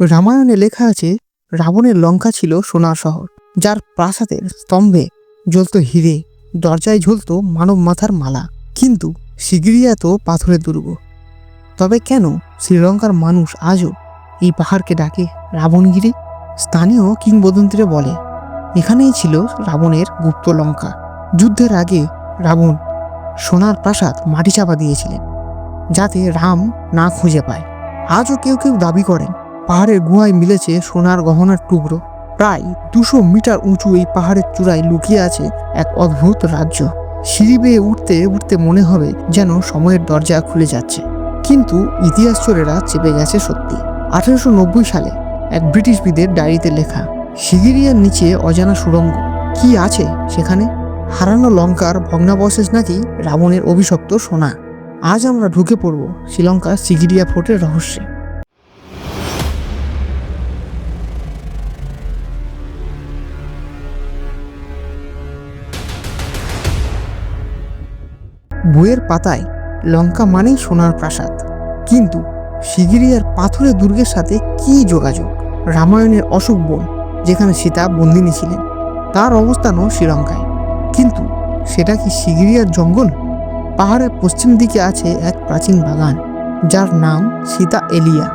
রামায়ণে লেখা আছে, রাবণের লঙ্কা ছিল সোনার শহর, যার প্রাসাদের স্তম্ভে জ্বলত হিরে, দরজায় ঝুলত মানব মাথার মালা। কিন্তু শিগিরিয়া তো পাথরের দুর্গ। তবে কেন শ্রীলঙ্কার মানুষ আজও এই পাহাড়কে ডাকে রাবণগিরি? স্থানীয় কিংবদন্তিরা বলে, এখানেই ছিল রাবণের গুপ্ত লঙ্কা। যুদ্ধের আগে রাবণ সোনার প্রাসাদ মাটি চাপা দিয়েছিলেন, যাতে রাম না খুঁজে পায়। আজও কেউ কেউ দাবি করেন পাহাড়ের গুহায় মিলেছে সোনার গহনার টুকরো। প্রায় দুশো মিটার উঁচু এই পাহাড়ের চূড়ায় লুকিয়ে আছে এক অদ্ভুত রাজ্য। সিঁড়ি বেয়ে উঠতে উঠতে মনে হবে যেন সময়ের দরজা খুলে যাচ্ছে। কিন্তু ইতিহাস চোরেরা চেপে গেছে সত্যি। আঠারোশো নব্বই সালে এক ব্রিটিশবিদের ডায়েরিতে লেখা শিগিরিয়ার নিচে অজানা সুড়ঙ্গ। কি আছে সেখানে? হারানো লঙ্কার ভগ্নাবশেষ নাকি রাবণের অভিশপ্ত সোনা? আজ আমরা ঢুকে পড়ব শ্রীলঙ্কার সিগিরিয়া ফোর্টের রহস্যে। বইয়ের পাতায় লঙ্কা মানেই সোনার প্রাসাদ। কিন্তু শিগিরিয়ার পাথরের দুর্গের সাথে কি যোগাযোগ? রামায়ণের অশোক বন, যেখানে সীতা বন্দিনী ছিলেন, তার অবস্থানও শ্রীলঙ্কায়। কিন্তু সেটা কি শিগিরিয়ার জঙ্গল? পাহাড়ের পশ্চিম দিকে আছে এক প্রাচীন বাগান, যার নাম সীতা এলিয়া।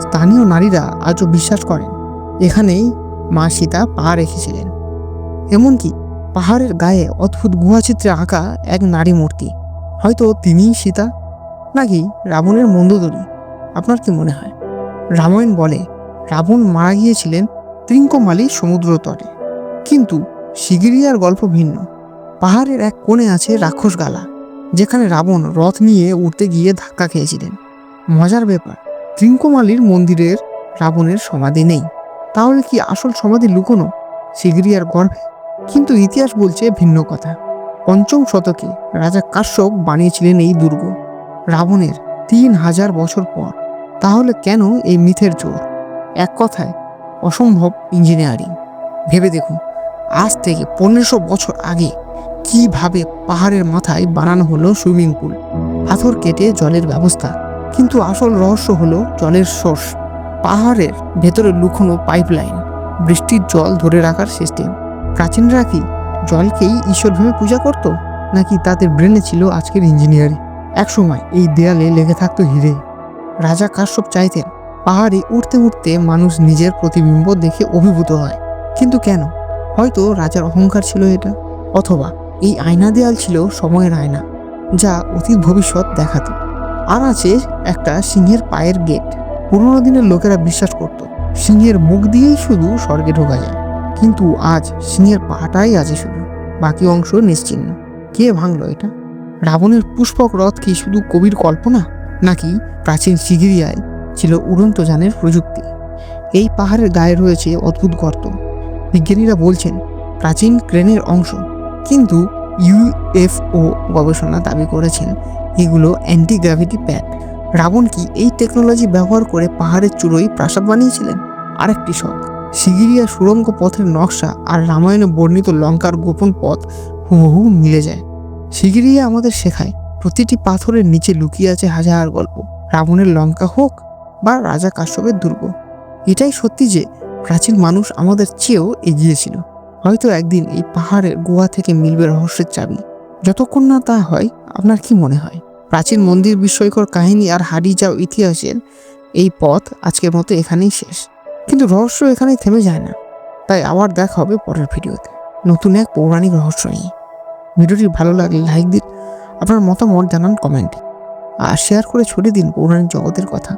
স্থানীয় নারীরা আজও বিশ্বাস করেন, এখানেই মা সীতা পা রেখেছিলেন। এমনকি পাহাড়ের গায়ে অদ্ভুত গুহাচিত্রে আঁকা এক নারী মূর্তি হয়তো তিনিই সীতা, নাকি রাবণের মন্দদরি? আপনার কি মনে হয়? রামায়ণ বলে, রাবণ মারা গিয়েছিলেন ত্রিঙ্কমালি সমুদ্র তটে। কিন্তু শিগিরিয়ার গল্প ভিন্ন। পাহাড়ের এক কোণে আছে রাক্ষস গালা, যেখানে রাবণ রথ নিয়ে উঠতে গিয়ে ধাক্কা খেয়েছিলেন। মজার ব্যাপার, ত্রিঙ্কমালির মন্দিরের রাবণের সমাধি নেই। তাহলে কি আসল সমাধি লুকোনো শিগিরিয়ার গর্ভে? কিন্তু ইতিহাস বলছে ভিন্ন কথা। পঞ্চম শতকে রাজা কাশ্যপ বানিয়েছিলেন এই দুর্গ, রাবণের তিন হাজার বছর পর। তাহলে কেন এই মিথের জোর এক কথায়, অসম্ভব ইঞ্জিনিয়ারিং। ভেবে দেখুন, আজ থেকে পনেরোশো বছর আগে কীভাবে পাহাড়ের মাথায় বানানো হলো সুইমিং পুল। পাথর কেটে জলের ব্যবস্থা। কিন্তু আসল রহস্য হলো জলের সোর্স, পাহাড়ের ভেতরে লুকোনো পাইপলাইন, বৃষ্টির জল ধরে রাখার সিস্টেম। প্রাচীনরা কি জলকেই ঈশ্বর ভেবে পূজা করত? নাকি তাদের ব্রেনে ছিল আজকের ইঞ্জিনিয়ারিং? একসময় এই দেয়ালে লেগে থাকতো হিরে। রাজা কাশ্যপ চাইতেন, পাহাড়ে উঠতে উঠতে মানুষ নিজের প্রতিবিম্ব দেখে অভিভূত হয়। কিন্তু কেন? হয়তো রাজার অহংকার ছিল এটা, অথবা এই আয়না দেয়াল ছিল সময়ের আয়না, যা অতীত ভবিষ্যৎ দেখাতো। আর আছে একটা সিংহের পায়ের গেট। পুরোনো দিনের লোকেরা বিশ্বাস করত, সিংহের মুখ দিয়েই শুধু স্বর্গে ঢোকা যায়। কিন্তু আজ সিংহের পাটাই আছে শুধু, বাকি অংশ নিশ্চিহ্ন কে ভাঙল এটা? রাবণের পুষ্পক রথ কি শুধু কবির কল্পনা? নাকি প্রাচীন শিগিরিয়ায় ছিল উড়ন্ত যানের প্রযুক্তি? এই পাহাড়ের গায়ে রয়েছে অদ্ভুত গর্ত। বিজ্ঞানীরা বলছেন, প্রাচীন ক্রেনের অংশ। কিন্তু ইউএফও গবেষণা দাবি করেছেন, এগুলো অ্যান্টি গ্র্যাভিটি প্যাড রাবণ কি এই টেকনোলজি ব্যবহার করে পাহাড়ের চূড়োই প্রাসাদ বানিয়েছিলেন? আরেকটি শখ। শিগিরিয়া সুড়ঙ্গ পথের নকশা আর রামায়ণে বর্ণিত লঙ্কার গোপন পথ হুবহু মিলে যায়। শিগিরিয়া আমাদের শেখায়, প্রতিটি পাথরের নিচে লুকিয়ে আছে হাজার গল্প। রাবণের লঙ্কা হোক বা রাজা কাশ্যপের দুর্গ। এটাই সত্যি যে, প্রাচীন মানুষ আমাদের চেয়েও এগিয়ে ছিল। হয়তো একদিন এই পাহাড়ের গুহা থেকে মিলবে রহস্যের চাবি। যতক্ষণ না তা হয়, আপনার কি মনে হয়? প্রাচীন মন্দির বিস্ময়কর কাহিনী আর হারিয়ে যাওয়া ইতিহাসের এই পথ আজকের মতো এখানেই শেষ। কিন্তু রহস্য এখানেই থেমে যায় না। তাই আবার দেখা হবে পরের ভিডিওতে। নতুন এক পৌরাণিক রহস্য নিয়ে। ভিডিওটি ভালো লাগলে লাইক দিন, আপনার মতামত জানান কমেন্টে। আর শেয়ার করে ছড়িয়ে দিন পৌরাণিক জগতের কথা।